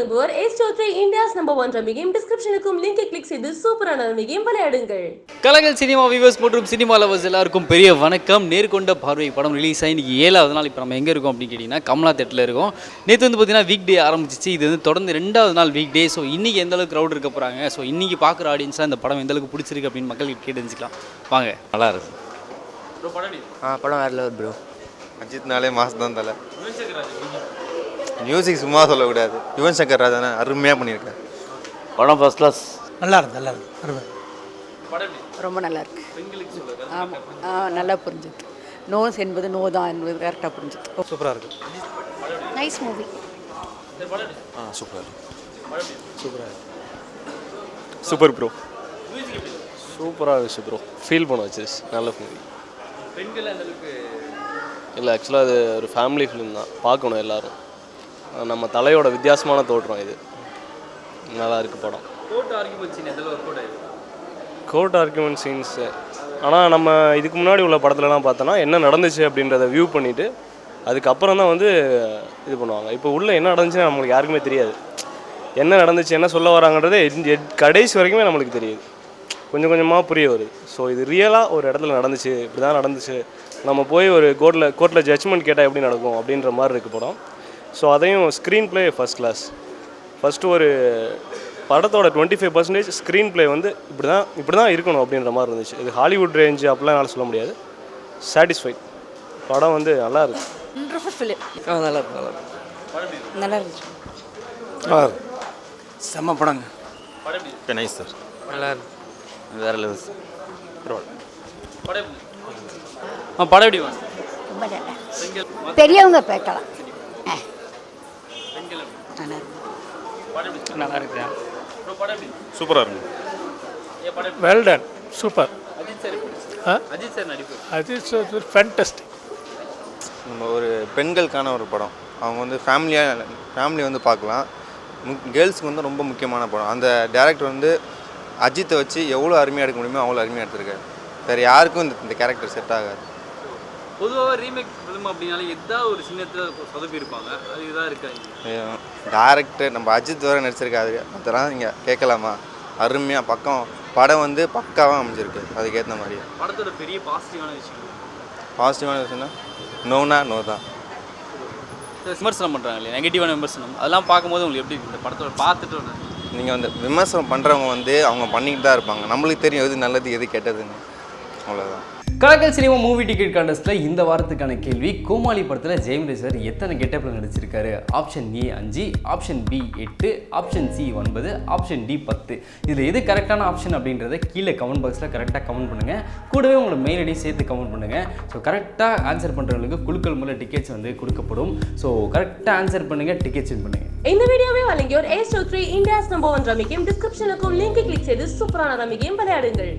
Three India's number one ரமிகையும் டிஸ்கிரிப்ஷனுக்கும் லிங்கை கிளிக் செய்து சூப்பரான ரமிகையும் விளையாடுங்கள். கலகல் சினிமா வியூவர்ஸ் மற்றும் சினிமா லவர்ஸ் எல்லாருக்கும் பெரிய வணக்கம். நேர்கொண்ட பார்வை படம் ரிலீஸ் ஆகி இன்னைக்கு ஏழாவது நாள். இப்போ நம்ம எங்கே இருக்கோம் அப்படின்னு கேட்டிங்கன்னா கமலா தேட்டில் இருக்கோம். நேற்று வந்து பார்த்தீங்கன்னா வீக் டே ஆரம்பிச்சிச்சு. இது வந்து தொடர்ந்து ரெண்டாவது நாள் வீக் டே ஸோ இன்றைக்கி எந்த அளவுக்கு க்ரௌட் இருக்க போகிறாங்க ஸோ இன்றைக்கி பார்க்குற ஆடியன்ஸாக இந்த படம் எந்த அளவுக்கு பிடிச்சிருக்கு அப்படின்னு மக்களுக்கு கேட்டு தெரிஞ்சுக்கலாம். வாங்க. நல்லா இருக்கு. ஆ படம் வேறு லெவல் ப்ரோ அஜித்னாலே மாஸ் தான் தலை. மியூசிக் சும்மா சொல்லக்கூடாது. யுவன் சங்கர் ராஜா அருமையாக பண்ணியிருக்காரு. படம் ஃபர்ஸ்ட் கிளாஸ் நல்லா இருக்கு நல்லா இருக்கு அருமை. ரொம்ப நல்லா இருக்கு ஆமாம் ஆ நல்லா புரிஞ்சுது. நோஸ் என்பது நோ தான் என்பது கரெக்டாக புரிஞ்சுது. சூப்பராக இருக்கு. நைஸ் மூவி ஆ சூப்பர் சூப்பர் ப்ரோ சூப்பராக இருந்துச்சு ப்ரோ ஃபீல் பண்ண வச்சிருச்சு. நல்ல மூவி இல்லை ஆக்சுவலாக அது ஒரு ஃபேமிலி ஃபிலிம் தான். பார்க்கணும் எல்லாரும். நம்ம தலையோட வித்தியாசமான தோற்றம் இது. நல்லா இருக்கு படம். கோர்ட் ஆர்குமெண்ட் சீன்ஸு ஆனால் நம்ம இதுக்கு முன்னாடி உள்ள படத்துலலாம் பார்த்தோன்னா என்ன நடந்துச்சு அப்படின்றத வியூ பண்ணிவிட்டு அதுக்கப்புறம் தான் வந்து இது பண்ணுவாங்க. இப்போ உள்ள என்ன நடந்துச்சுன்னு நம்மளுக்கு யாருக்குமே தெரியாது. என்ன நடந்துச்சு என்ன சொல்ல வராங்கன்றதே கடைசி வரைக்குமே நம்மளுக்கு தெரியுது. கொஞ்சம் கொஞ்சமாக புரிய வருது. ஸோ இது ரியலாக ஒரு இடத்துல நடந்துச்சு இப்படி தான் நடந்துச்சு. நம்ம போய் ஒரு கோர்ட்டில் கோர்ட்டில் ஜட்ஜ்மெண்ட் கேட்டால் எப்படி நடக்கும் அப்படின்ற மாதிரி இருக்குது படம். ஸோ அதையும் screenplay first class first ஒரு படத்தோட twenty five percentage screenplay வந்து இப்படி தான் இப்படி தான் இருக்கணும் அப்படின்ற மாதிரி இருந்துச்சு. இது ஹாலிவுட் ரேஞ்சு அப்படிலாம் என்னால் சொல்ல முடியாது. சாட்டிஸ்ஃபைட் படம் வந்து நல்லா இருக்கு. நல்லா இருக்கு நல்லா இருந்துச்சு. செம்ம படங்க. நைஸ் சார் நல்லா இருக்கு. வேற லெவல்ஸ் ஆ படம் எப்படி பெரியவங்க பேக்கலாம். நல்லா இருக்கு நல்லா இருக்கு சூப்பராக இருக்கும் well done super Ajith sir Ajith sir fantastic நம்ம ஒரு பெண்களுக்கான ஒரு படம். அவங்க வந்து ஃபேமிலியாக ஃபேமிலி வந்து பார்க்கலாம். கேர்ள்ஸுக்கு வந்து ரொம்ப முக்கியமான படம். அந்த டேரக்டர் வந்து அஜித்தை வச்சு எவ்வளோ அருமையாக எடுக்க முடியுமோ அவ்வளோ அருமையாக எடுத்திருக்காரு. வேறு யாருக்கும் இந்த இந்த கேரக்டர் செட் ஆகாது. பொதுவாக ரீமேக் ஃபிலிம் அப்படின்னாலே எதா ஒரு சின்னத்தில் சொதப்பி இருப்பாங்க அது இதாக இருக்காங்க டேரக்டர் நம்ம அஜித் வர நடிச்சிருக்காரு. அதெல்லாம் நீங்கள் கேட்கலாமா? அருமையாக பக்கம் படம் வந்து பக்காவாக அமைஞ்சிருக்கு. அதுக்கேற்ற மாதிரி. படத்தோட பெரிய பாசிட்டிவான விஷயம் பாசிட்டிவான விஷயம்னா நோனா நோ தான் விமர்சனம் பண்ணுறாங்க இல்லையா? நெகட்டிவான விமர்சனம். அதெல்லாம் பார்க்கும்போது உங்களுக்கு எப்படி? இந்த படத்தோட பார்த்துட்டு நீங்கள் வந்து விமர்சனம் பண்ணுறவங்க வந்து அவங்க பண்ணிக்கிட்டு தான் இருப்பாங்க. நம்மளுக்கு தெரியும் எது நல்லது எது கெட்டதுன்னு. அவ்வளோதான் கலக்கல் சினிமா மூவி டிக்கெட் கான்டெஸ்ட்டில் இந்த வாரத்துக்கான கேள்வி கோமாளி படத்தில் ஜெயம் சார் எத்தனை கெட்டப்பில் நடிச்சிருக்காரு? ஆப்ஷன் ஏ அஞ்சு ஆப்ஷன் பி எட்டு ஆப்ஷன் சி ஒன்பது ஆப்ஷன் டி பத்து. இதில் எது கரெக்டான ஆப்ஷன் அப்படின்றத கீழே கமெண்ட் பாக்ஸில் கரெக்டாக கமெண்ட் பண்ணுங்கள் கூடவே உங்களோட மெயில் ஐடி சேர்த்து கமெண்ட் பண்ணுங்கள் ஸோ கரெக்டாக ஆன்சர் பண்ணுறவங்களுக்கு குழுக்கள் மூலம் டிக்கெட்ஸ் வந்து கொடுக்கப்படும். ஸோ கரெக்டாக ஆன்சர் பண்ணுங்கள் டிக்கெட்ஸ் வின் பண்ணுங்கள் இந்த வீடியோவை வழங்கியோர் ace three India's number one ரமிகையும் டிஸ்கிரிப்ஷனுக்கும் லிங்கை கிளிக் செய்து சூப்பரான ரமிக்கையும் விளையாடுங்கள்.